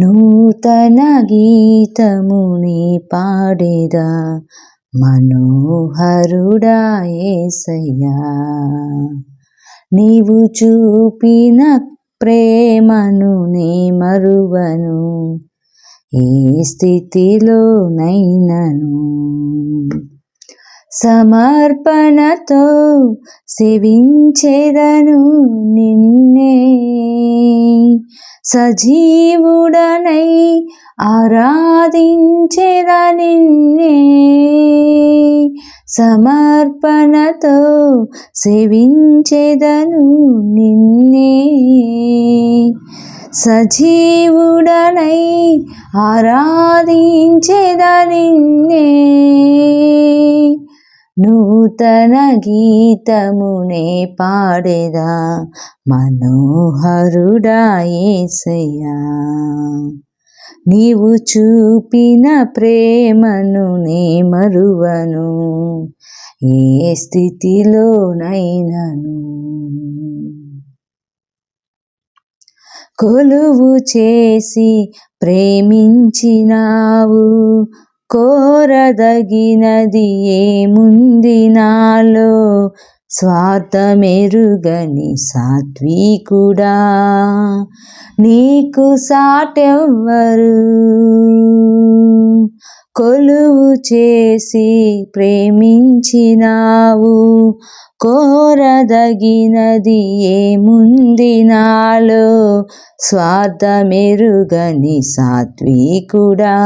నూతన గీతముని పాడేదా? మనోహరుడా యేసయ్యా నీవు చూపిన ప్రేమను నీ మరువను ఏ స్థితిలోనైనను? సమర్పణతో సేవించేదను నిన్నే. సజీవుడనై ఆరాధించేద నిన్నే. సమర్పణతో సేవించేదను నిన్నే. సజీవుడనై ఆరాధించేద నిన్నే. నూతన గీతమునే పాడేదా మనోహరుడాయేసయ్యా నీవు చూపిన ప్రేమను నే మరువను ఏ స్థితిలోనైనను. కొలువు చేసి ప్రేమించినావు కోరదగినది ఏముంది నాలో స్వార్థమెరుగని సాత్వికుడా. నీకు సాటెవ్వరు? కొలువు చేసి ప్రేమించినావు. కోరదగినది ఏముంది నాలో స్వార్థమెరుగని సాత్వికుడా.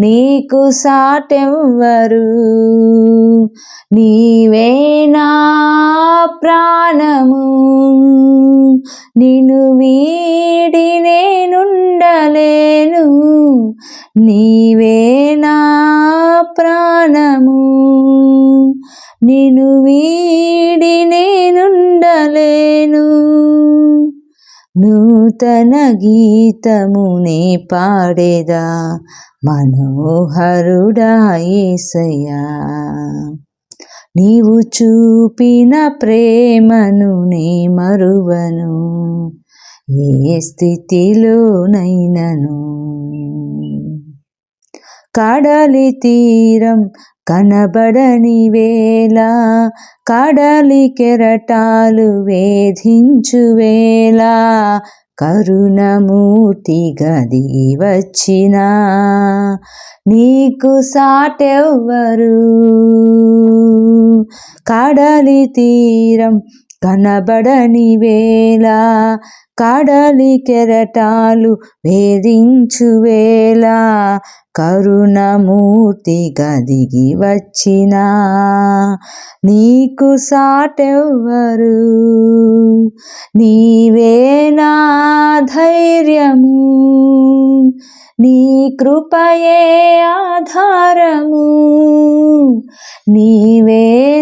నీకు సాటెవ్వరు? నీవే నా ప్రాణము. నిన్ను వీడి నేనుండలేను. నీవే నా ప్రాణము. నిన్ను వీడి నూతన గీతమునే పాడేదా మనోహరుడా ఏసయ్యా. నీవు చూపిన ప్రేమను నే మరువను ఏ స్థితిలోనైనను. కడలి తీరం కనబడని వేళ కడలి కెరటాలు వేధించు వేళ కరుణమూర్తి గది వచ్చిన నీకు సాటెవ్వరు. కడలి తీరం కనబడని వేళ కడలి కెరటాలు వేధించు వేళ కరుణమూర్తి గదిగి వచ్చిన నీకు సాటెవ్వరు? నీవే నా ధైర్యము నీ కృపయే ఆధారము నీవే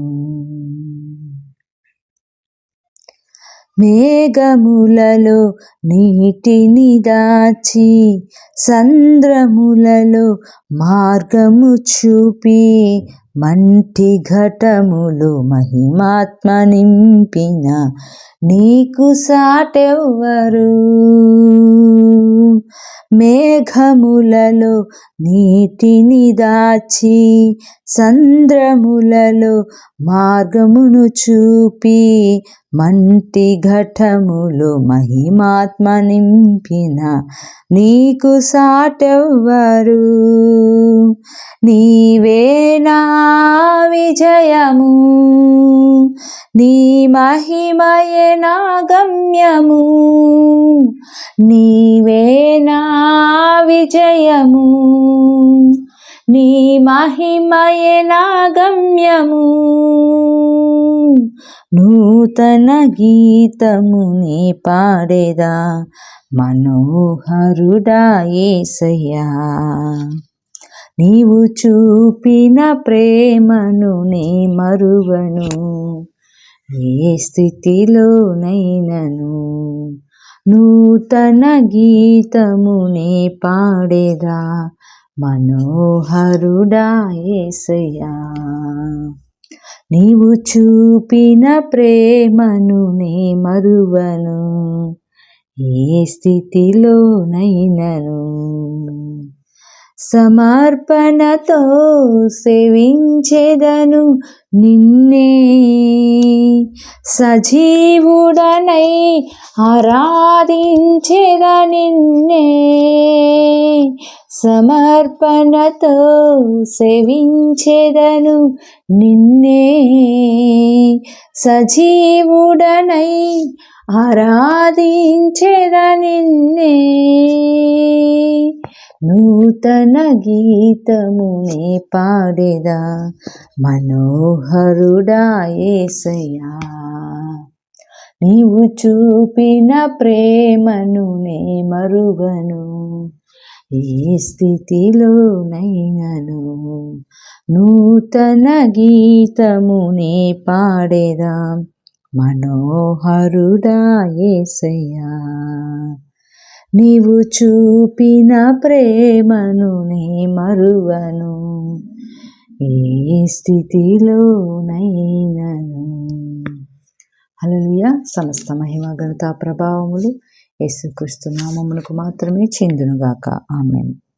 మేఘములలో నీటిని దాచి సంద్రములలో మార్గము చూపి మంటి ఘటములు మహిమాత్మ నింపిన నీకు సాటెవ్వరు. మేఘములలో నీటిని దాచి సంద్రములలో మార్గమును చూపి మంటి ఘటములు మహిమాత్మ నింపిన నీకు సాటెవ్వరు. నీవేనా విజయము. నీ మహిమయే నా గమ్యము. నీవేనా విజయము. నీ మహిమయే నా గమ్యము నూతన గీతము నీ పాడేదా. మనోహరుడా ఏసయ్యా. నీవు చూపిన ప్రేమను నే మరువను. ఏ స్థితిలోనైనను. నూతన గీతమునే పాడేదా. మనోహరుడా ఏసయ్యా. నీవు చూపిన ప్రేమను నే మరువను. ఏ స్థితిలోనైనను. సమర్పణతో సేవించెదను నిన్నే. సజీవుడనై ఆరాధించెద నిన్నే. సమర్పణతో సేవించెదను నిన్నే. సజీవుడనై ఆరాధించేదా నిన్నే. నూతన గీతమునే పాడేదా మనోహరుడా ఏసయ్యా. నీవు చూపిన ప్రేమను నే మరువను ఏ స్థితిలోనైనను. నూతన గీతమునే పాడేదా మనోహరుడాయేసయ్యా నీవు చూపిన ప్రేమను నే మరువను ఏ స్థితిలోనైనను. హల్లెలూయా. సమస్త మహిమ ప్రభావములు యేసుక్రీస్తు నామమునకు మాత్రమే చెందునుగాక. ఆమెను.